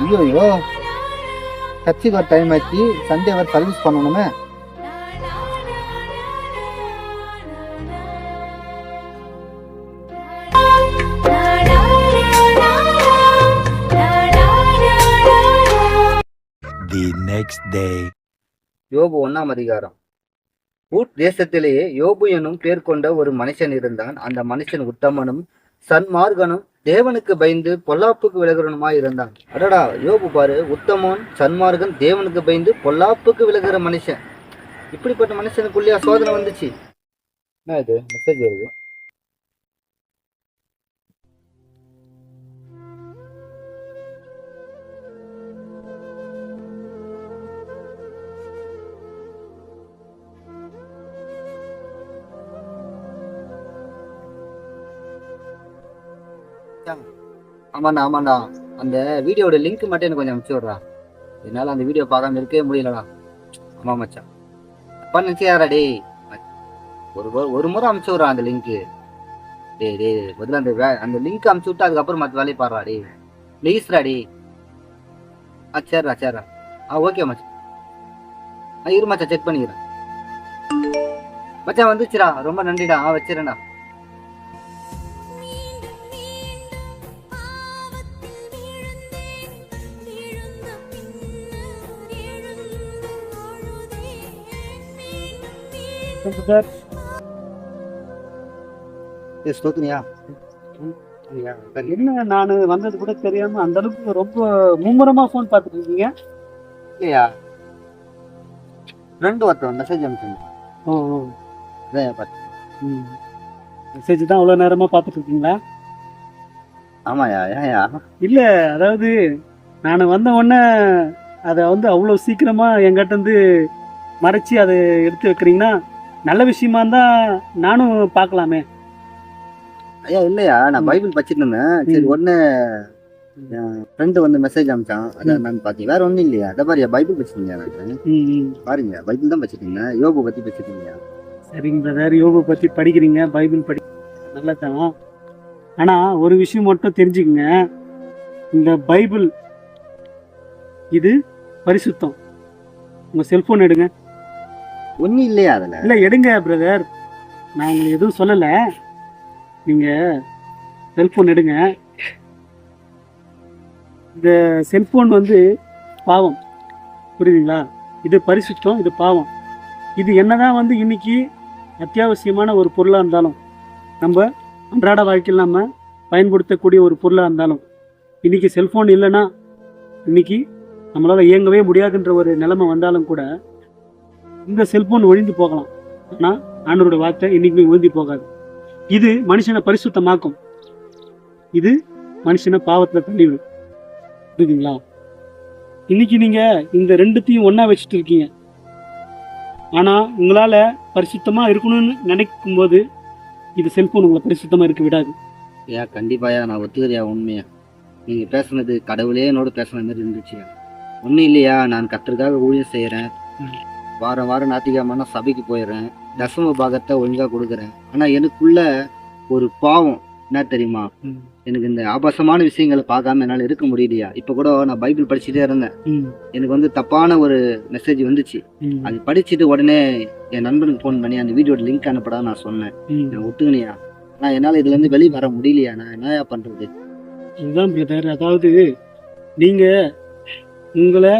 ஐயோ ஐயோ. சர்ச்சுக்கு வர டைம் ஆச்சு. சண்டே வர சர்வீஸ் பண்ணணுமே. The next day. யோபு ஒண்ணாம் அதிகாரம். ஊட் தேசத்திலேயே யோபு எனும் பேர் கொண்ட ஒரு மனுஷன் இருந்தான். அந்த மனுஷன் உத்தமனும் சன்மார்கனும் தேவனுக்கு பயந்து பொல்லாப்புக்கு விலகிறனுமாய் இருந்தான். அடடா யோபு பாரு உத்தமன் சன்மார்கன் தேவனுக்கு பயந்து பொல்லாப்புக்கு விலகுற மனுஷன். இப்படிப்பட்ட மனுஷனுக்குள்ளேயா சோதனை வந்துச்சு? என்ன இது? மெசேஜ் வருது. ஆமாண்ணா ஆமாண்ணா அந்த வீடியோட லிங்க் மட்டும் எனக்கு கொஞ்சம் அமுச்சு விட்றா. என்னால் அந்த வீடியோ பார்க்காம இருக்கவே முடியலடா. ஆமா மச்சான். அப்பா நினச்சியாரா டேய்? ஒரு ஒரு- ஒரு முறை அனுப்பிச்சி விட்றா அந்த லிங்க்கு டேய் டேய் முதல்ல அந்த வே அந்த லிங்க் அமுச்சு விட்டு அதுக்கப்புறம் மற்ற வேலையை பாடுறா டேய். ப்ளீஸ்ரா ஆ சரிடா சரிடா ஆ ஓகே மச்சான். ஆ இரு மச்சான் செக் பண்ணிக்கிறேன். மச்சான் வந்துச்சுடா. ரொம்ப நன்றிடா. ஆ வச்சிடறேன்டா. சார் என்ன நான் வந்தது கூட தெரியாம அந்த அளவுக்கு ரொம்ப மும்முரமா ஃபோன் பார்த்துட்டு இருக்கீங்க? இல்லையா ஃப்ரெண்டு ஒருத்தன் மெசேஜ் அனுப்பிச்சிருந்தான். ஓ ஓ. அதான் பார்த்து ம். மெசேஜ் தான் அவ்வளோ நேரமா பார்த்துட்டு இருக்கீங்களா? ஆமாயா ஏன்யா இல்ல அதாவது நான் வந்த உடனே அதை வந்து அவ்வளோ சீக்கிரமா என்கிட்ட இருந்து மறைச்சி அதை எடுத்து வைக்கிறீங்கன்னா நல்ல விஷயமா இருந்தா நானும் பார்க்கலாமே. ஐயா இல்லையா? நான் பைபிள் படிச்சிட்டு இருந்தேன். சரி. ஒன்று ஃப்ரெண்டு வந்து மெசேஜ் அனுப்பிச்சான் அதான் நான் பார்த்தேன். வேற ஒன்றும் இல்லையா? அதை பாரியா பைபிள் படிச்சிருந்தேன் நான்? பாருங்க பைபிள் தான் படிச்சிருக்கீங்க யோபு பற்றி பேசிட்டீங்க சரிங்க பிரதர் யோகா பற்றி படிக்கிறீங்க பைபிள் படி நல்லதான் ஆனால் ஒரு விஷயம் மட்டும் தெரிஞ்சுக்கங்க. இந்த பைபிள் இது பரிசுத்தம். உங்கள் செல்ஃபோன் எடுங்க. ஒன்றும் இல்லையா அதில். இல்லை எடுங்க பிரதர் நான் எதுவும் சொல்லலை. நீங்கள் செல்ஃபோன் எடுங்க. இந்த செல்ஃபோன் வந்து பாவம். புரியுதுங்களா? இது பரிசுத்தம் இது பாவம். இது என்னதான் வந்து இன்னைக்கு அத்தியாவசியமான ஒரு பொருளாக இருந்தாலும் நம்ம அன்றாட வாழ்க்கையில் நம்ம பயன்படுத்தக்கூடிய ஒரு பொருளாக இருந்தாலும் இன்றைக்கி செல்ஃபோன் இல்லைன்னா இன்னைக்கு நம்மளால் இயங்கவே முடியாதுன்ற ஒரு நிலைமை வந்தாலும் கூட இந்த செல்போன் ஒழிந்து போகலாம். ஆனால் ஆண்டவரோட வார்த்தை இன்றைக்குமே ஒழிந்து போகாது. இது மனுஷனை பரிசுத்தமாக்கும். இது மனுஷனை பாவத்தில் தள்ளிவிடும். புரியுதுங்களா? இன்னைக்கு நீங்கள் இந்த ரெண்டுத்தையும் ஒன்றா வச்சுட்டு இருக்கீங்க. ஆனால் உங்களால் பரிசுத்தமாக இருக்கணும்னு நினைக்கும் போது இது செல்போன் உங்களை பரிசுத்தமாக இருக்க விடாது. ஐயா கண்டிப்பாயா நான் ஒத்துக்கிறியா உண்மையா. நீங்கள் பேசுனது கடவுளே என்னோட பேசுன மாதிரி இருந்துச்சுயா ஒன்றும் இல்லையா நான் கத்தருக்காக ஊழியம் செய்கிறேன் வாரம் வாரம் ஞாயிற்றுக்கிழமைனா சபைக்கு போயிடுறேன். தசம பாகத்தை ஒழுங்காக கொடுக்குறேன். ஆனால் எனக்குள்ள ஒரு பாவம் என்ன தெரியுமா? எனக்கு இந்த ஆபாசமான விஷயங்களை பார்க்காம என்னால் இருக்க முடியலையா? இப்போ கூட நான் பைபிள் படிச்சுட்டே இருந்தேன். எனக்கு வந்து தப்பான ஒரு மெசேஜ் வந்துச்சு. அது படிச்சுட்டு உடனே என் நண்பனுக்கு ஃபோன் பண்ணி அந்த வீடியோட லிங்க் அனுப்படா நான் சொன்னேன். நான் ஒத்துக்கினியா ஆனால் என்னால் இதுலேருந்து வெளியே வர முடியலையா? நான் என்னயா பண்ணுறது இதுதான் அதாவது நீங்க உங்களை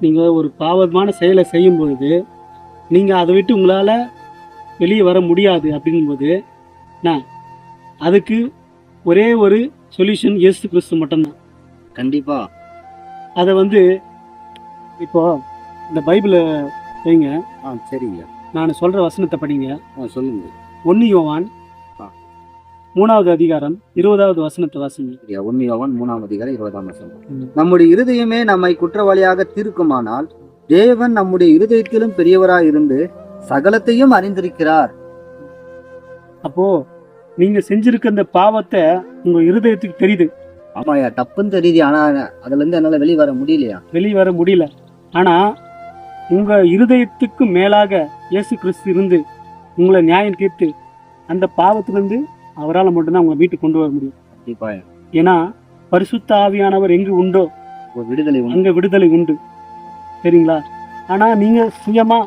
நீங்க ஒரு பாவமான செயலை செய்யும் பொழுது நீங்க அதை விட்டு உங்களால வெளியே வர முடியாது அப்படிங்கும்போது நான் அதுக்கு ஒரே ஒரு சொல்யூஷன் இயேசு கிறிஸ்து மட்டும்தான். கண்டிப்பாக அதை வந்து இப்போ இந்த பைபிளை வைங்க. ஆ சரிங்க. நான் சொல்ற வசனத்தை படிங்க. ஆ சொல்லுங்க. ஒன்னு யோவான். மூணாவது அதிகாரம் இருபதாவது வசனத்தை வாசிங்க. சரியா ஒன்னு யோவான் மூணாம் அதிகாரம் இருபதாம் வசனம். நம்முடைய இருதயமே நம்மை குற்றவாளியாக தீர்க்குமானால் தேவன் நம்முடைய இருதயத்திலும் பெரியவராய் இருந்து சகலத்தையும் அறிந்திருக்கிறார். அப்போ நீங்க செஞ்சிருக்க அந்த பாவத்தை உங்க இருதயத்துக்கு தெரியுது. ஆமாயா தப்புன்னு தெரியுது ஆனா அதுல இருந்து என்னால வெளியே வர முடியலையா? வெளியே வர முடியல. ஆனா உங்க இருதயத்துக்கு மேலாக இயேசு கிறிஸ்து இருந்து உங்களை நியாயம் தீர்த்து அந்த பாவத்திலிருந்து அவரால் மட்டும்தான் உங்களை வீட்டுக்கு கொண்டு வர முடியும். கண்டிப்பா. ஏன்னா பரிசுத்த ஆவியானவர் எங்கு உண்டோ விடுதலை அங்க விடுதலை உண்டு. சரிங்களா? ஆனா நீங்க சுயமா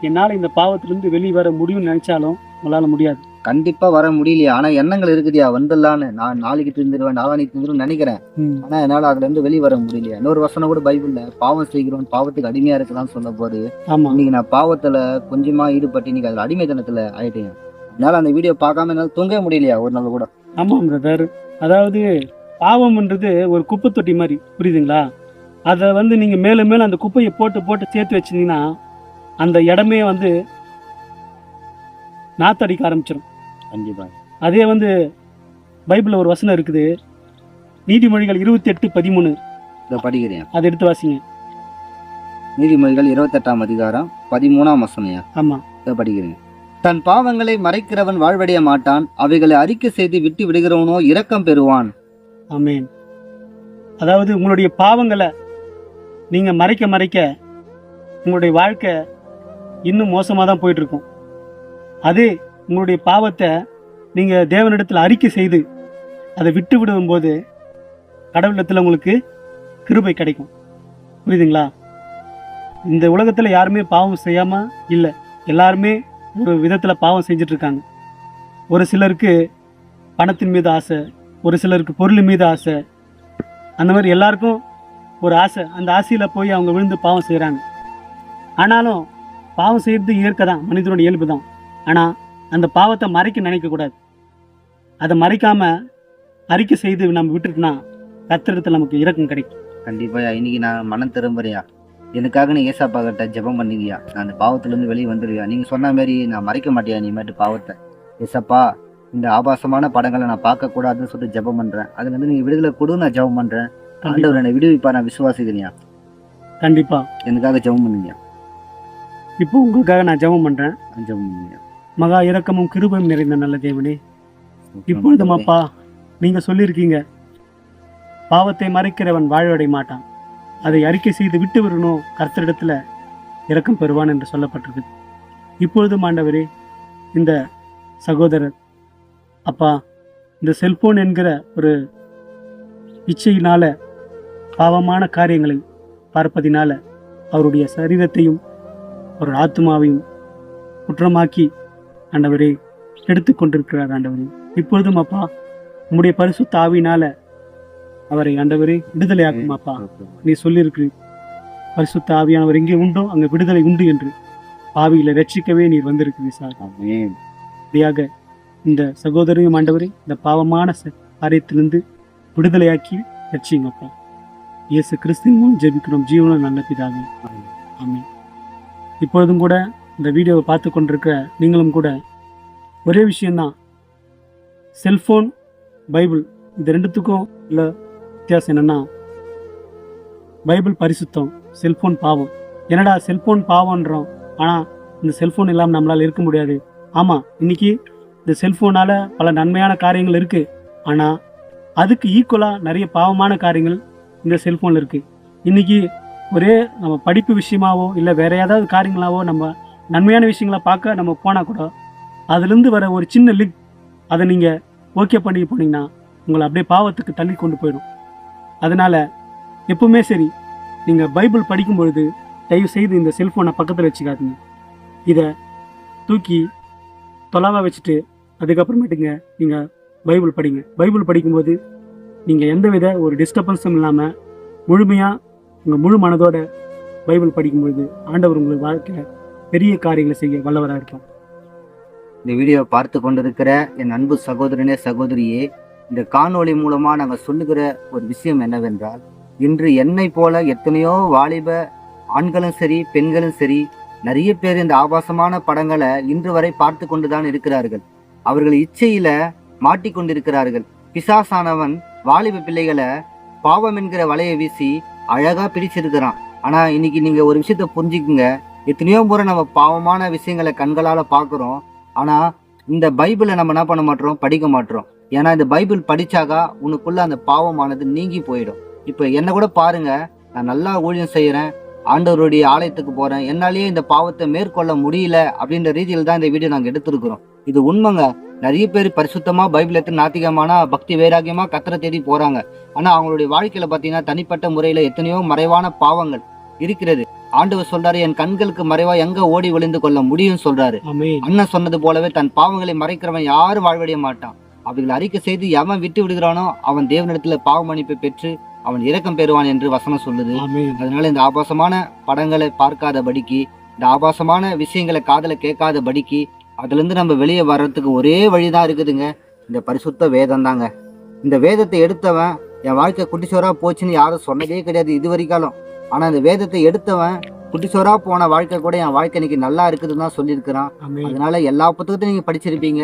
என்னால இந்த பாவத்திலிருந்து வெளியே வர முடியும்னு நினைச்சாலும் உங்களால முடியாது. கண்டிப்பா வர முடியலையா. ஆனா எண்ணங்கள் இருக்குதியா? வந்துடலான்னு. நான் நாளைக்கு திருந்துருவேன் நாளானிக்கு திருந்துருவேன் நினைக்கிறேன். ஆனா என்னால அதுல இருந்து வெளியே வர முடியலையா. இன்னொரு வசனம் கூட பைபிள்ல பாவம் செய்கிறோம் பாவத்துக்கு அடிமையா இருக்கலாம்னு சொல்ல போது ஆமா. இன்னைக்கு நான் பாவத்துல கொஞ்சமா ஈடுபட்டு இன்னைக்கு அதுல அடிமைத்தனத்துல ஆயிட்டேன். என்னால அந்த வீடியோ பார்க்காம என்னால தூங்கவே முடியலையா? ஒரு நாள் கூட. ஆமா பிரதர் அதாவது பாவம்ன்றது ஒரு குப்பை தொட்டி மாதிரி. புரியுதுங்களா? அதை வந்து நீங்க மேலும் மேலும் அந்த குப்பையை போட்டு போட்டு சேர்த்து வச்சிருந்தீங்கன்னா அந்த இடமே வந்து நாத்தடிக்க ஆரம்பிச்சிடும் கண்டிப்பா. அதே வந்து பைபிளில் ஒரு வசனம் இருக்குது. நீதிமொழிகள் இருபத்தி எட்டு பதிமூணு. இதை படிக்கிறேன். அதை எடுத்து வாசிங்க. நீதிமொழிகள் இருபத்தெட்டாம் அதிகாரம் பதிமூணாம் வசனையா ஆமா. இதை படிக்கிறேன். தன் பாவங்களை மறைக்கிறவன் வாழ்வடைய மாட்டான் அவைகளை அறிக்கை செய்து விட்டு விடுகிறவனோ இரக்கம் பெறுவான். ஆமென். அதாவது உங்களுடைய பாவங்களை நீங்க மறைக்க மறைக்க உங்களுடைய வாழ்க்கை இன்னும் மோசமாக தான் போயிட்டுருக்கும். அது அதே உங்களுடைய பாவத்தை நீங்கள் தேவனிடத்தில் அறிக்கை செய்து அதை விட்டு விடும்போது கடவுளத்தில் உங்களுக்கு கிருபை கிடைக்கும். புரியுதுங்களா? இந்த உலகத்தில் யாருமே பாவம் செய்யாமல் இல்லை. எல்லாருமே ஒரு விதத்தில் பாவம் செஞ்சுட்டு இருக்காங்க ஒரு சிலருக்கு பணத்தின் மீது ஆசை ஒரு சிலருக்கு பொருள் மீது ஆசை. அந்த மாதிரி எல்லாருக்கும் ஒரு ஆசை. அந்த ஆசையில் போய் அவங்க விழுந்து பாவம் செய்கிறாங்க ஆனாலும் பாவம் செய்கிறது இயற்கை தான் மனிதனோட இயல்பு தான். ஆனால் அந்த பாவத்தை மறைக்க நினைக்கக்கூடாது அதை மறைக்காமல் அறிக்கை செய்து நம்ம விட்டுட்டோம்னா கத்திரத்தில் நமக்கு இறக்கம் கிடைக்கும். கண்டிப்பாக இன்னைக்கு நான் மனம் திரும்புறியா எனக்காக நீ ஏசாப்பா கிட்ட ஜெபம் பண்ணீங்கயா நான் அந்த பாவத்துல இருந்து வெளியே வந்துருவியா? நீங்க சொன்ன மாதிரி நான் மறைக்க மாட்டியா நீ மேட்டு பாவத்தை? ஏசப்பா இந்த ஆபாசமான படங்களை நான் பார்க்க கூடாதுன்னு சொல்லிட்டு ஜெபம் பண்றேன். அதுல இருந்து நீங்க விடுதலை கொடு நான் ஜெபம் பண்றேன். ஆண்டவர் என்னை விடுவிப்பா நான் விசுவாசிக்கிறேன் கண்டிப்பா. எனக்காக ஜெபம் பண்ணுங்க இப்போ உங்களுக்காக நான் ஜெபம் பண்றேன். நான் ஜெபம் பண்ணுங்க மகா இரக்கமும் கிருபையும் நிறைந்த நல்ல தேவனே. இப்பொழுதும் அப்பா நீங்க சொல்லியிருக்கீங்க பாவத்தை மறைக்கிறவன் வாழ்வடை மாட்டான் அதை அறிக்கை செய்து விட்டு வரணும் கர்த்தரிடத்தில் இரக்கம் பெறுவான் என்று சொல்லப்பட்டிருக்கு. இப்பொழுதும் ஆண்டவரே இந்த சகோதரர் அப்பா இந்த செல்போன் என்கிற ஒரு இச்சையினால் பாவமான காரியங்களை பார்ப்பதினால் அவருடைய சரீரத்தையும் ஒரு ஆத்மாவையும் குற்றமாக்கி ஆண்டவரே எடுத்து கொண்டிருக்கிறார் ஆண்டவரே. இப்பொழுதும் அப்பா உம்முடைய பரிசு தாவினால் அவரை ஆண்டவரே விடுதலையாக்கும் அப்பா. நீ சொல்லியிருக்கு பரிசுத்த ஆவியானவர் எங்கே உண்டோ அங்கே விடுதலை உண்டு என்று பாவியில ரட்சிக்கவே நீர் வந்திருக்கிறீர் சார். அப்படியாக இந்த சகோதரியும் ஆண்டவரே இந்த பாவமான காரியத்திலிருந்து விடுதலையாக்கி ரட்சிங்கப்பா இயேசு கிறிஸ்துவின் மூலம் ஜெபிக்கிறோம். ஜீவன நல்ல பிதாவே. ஆமென். இப்பொழுதும் கூட இந்த வீடியோவை பார்த்து கொண்டிருக்கிற நீங்களும் கூட ஒரே விஷயம்தான். செல்ஃபோன் பைபிள் இது ரெண்டுத்துக்கும் உள்ள வித்தியாசம் என்னென்னா பைபிள் பரிசுத்தம் செல்ஃபோன் பாவம். என்னடா செல்ஃபோன் பாவம்ன்றோம். ஆனால் இந்த செல்ஃபோன் இல்லாமல் நம்மளால் இருக்க முடியாது. ஆமாம் இன்னைக்கு இந்த செல்ஃபோனால் பல நன்மையான காரியங்கள் இருக்குது ஆனால் அதுக்கு ஈக்குவலாக நிறைய பாவமான காரியங்கள் இந்த செல்ஃபோனில் இருக்குது இன்றைக்கி ஒரே நம்ம படிப்பு விஷயமாவோ இல்லை வேற ஏதாவது காரியங்களாவோ நம்ம நன்மையான விஷயங்களை பார்க்க நம்ம போனால் கூட அதுலேருந்து வர ஒரு சின்ன லிங்க் அதை நீங்கள் ஓகே பண்ணி போனீங்கன்னா உங்களை அப்படியே பாவத்துக்கு தள்ளி கொண்டு போயிடும். அதனால் எப்பவுமே சரி நீங்கள் பைபிள் படிக்கும் பொழுது தயவு செய்து இந்த செல்ஃபோனை பக்கத்தில் வச்சுக்காதீங்க. இதை தூக்கி தொலாவாக வச்சுட்டு அதுக்கப்புறமேட்டுங்க நீங்கள் பைபிள் படிங்க. பைபிள் படிக்கும்போது நீங்கள் எந்தவித ஒரு டிஸ்டர்பன்ஸும் இல்லாமல் முழுமையாக உங்கள் முழு மனதோட பைபிள் படிக்கும்பொழுது ஆண்டவர் உங்களுக்கு வாழ்க்கையில் பெரிய காரியங்களை செய்ய வல்லவராக இருக்கும் இந்த வீடியோ பார்த்து கொண்டிருக்கிற என் அன்பு சகோதரனே சகோதரியே இந்த காணொளி மூலமாக நாங்கள் சொல்லுகிற ஒரு விஷயம் என்னவென்றால் இன்று என்னை போல எத்தனையோ வாலிப ஆண்களும் சரி பெண்களும் சரி நிறைய பேர் இந்த ஆபாசமான படங்களை இன்று வரை பார்த்து கொண்டு தான் இருக்கிறார்கள். அவர்கள் இச்சையில மாட்டிக்கொண்டிருக்கிறார்கள் பிசாசானவன் வாலிப பிள்ளைகளை பாவம் என்கிற வலையை வீசி அழகா பிடிச்சிருக்கிறான். ஆனா இன்னைக்கு நீங்க ஒரு விஷயத்த புரிஞ்சுக்குங்க. எத்தனையோ முறை நம்ம பாவமான விஷயங்களை கண்களால பார்க்குறோம். ஆனா இந்த பைபிளை நம்ம என்ன பண்ண மாட்டோம்? படிக்க மாட்டோம். ஏன்னா இந்த பைபிள் படிச்சாக்கா உனக்குள்ள அந்த பாவமானது நீங்கி போயிடும். இப்போ என்ன கூட பாருங்க நான் நல்லா ஊழியம் செய்யறேன் ஆண்டவருடைய ஆலயத்துக்கு போறேன் என்னாலேயே இந்த பாவத்தை மேற்கொள்ள முடியல அப்படின்ற ரீதியில் தான் இந்த வீடியோ நாங்கள் எடுத்திருக்கிறோம். இது உண்மைங்க. நிறைய பேர் பரிசுத்தமா பைபிள் எடுத்து நாத்திகமான பக்தி வைராகியமா கத்தரை தேடி போறாங்க. ஆனா அவங்களுடைய வாழ்க்கையில பாத்தீங்கன்னா தனிப்பட்ட முறையில எத்தனையோ மறைவான பாவங்கள் இருக்கிறது. ஆண்டவர் சொல்றாரு என் கண்களுக்கு மறைவா எங்க ஓடி ஒளிந்து கொள்ள முடியும் சொல்றாரு. அண்ணன் சொன்னது போலவே தன் பாவங்களை மறைக்கிறவன் யாரும் வாழ்வடைய மாட்டான். அவைகளை அறிக்கை செய்து எவன் விட்டு விடுகிறானோ அவன் தேவனிடத்துல பாவ மன்னிப்பை பெற்று அவன் இரக்கம் பெறுவான் என்று வசனம் சொல்லுது. அதனால இந்த ஆபாசமான படங்களை பார்க்காதபடிக்கு இந்த ஆபாசமான விஷயங்களை காதல கேட்காதபடிக்கு அதுல இருந்து நம்ம வெளியே வர்றதுக்கு ஒரே வழிதான் இருக்குதுங்க. இந்த பரிசுத்த வேதம் தாங்க இந்த வேதத்தை எடுத்தவன் என் வாழ்க்கை குட்டிச்சோரா போச்சுன்னு யாரும் சொன்னதே கிடையாது இது வரைக்காலும் ஆனா இந்த வேதத்தை எடுத்தவன் குட்டிச்சோரா போன வாழ்க்கை கூட என் வாழ்க்கை இன்னைக்கு நல்லா இருக்குதுன்னு தான் சொல்லியிருக்கிறான். அதனால எல்லா புத்தகத்தையும் நீங்க படிச்சிருப்பீங்க.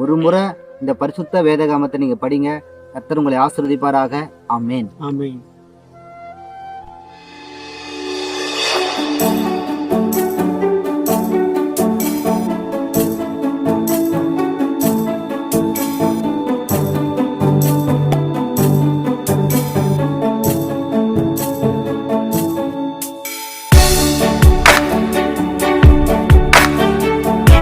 ஒரு முறை இந்த பரிசுத்த வேதகாமத்தை நீங்க படிங்க. கத்தர் உங்களை ஆசீர்வதிப்பாராக. ஆமென். ஆமென்.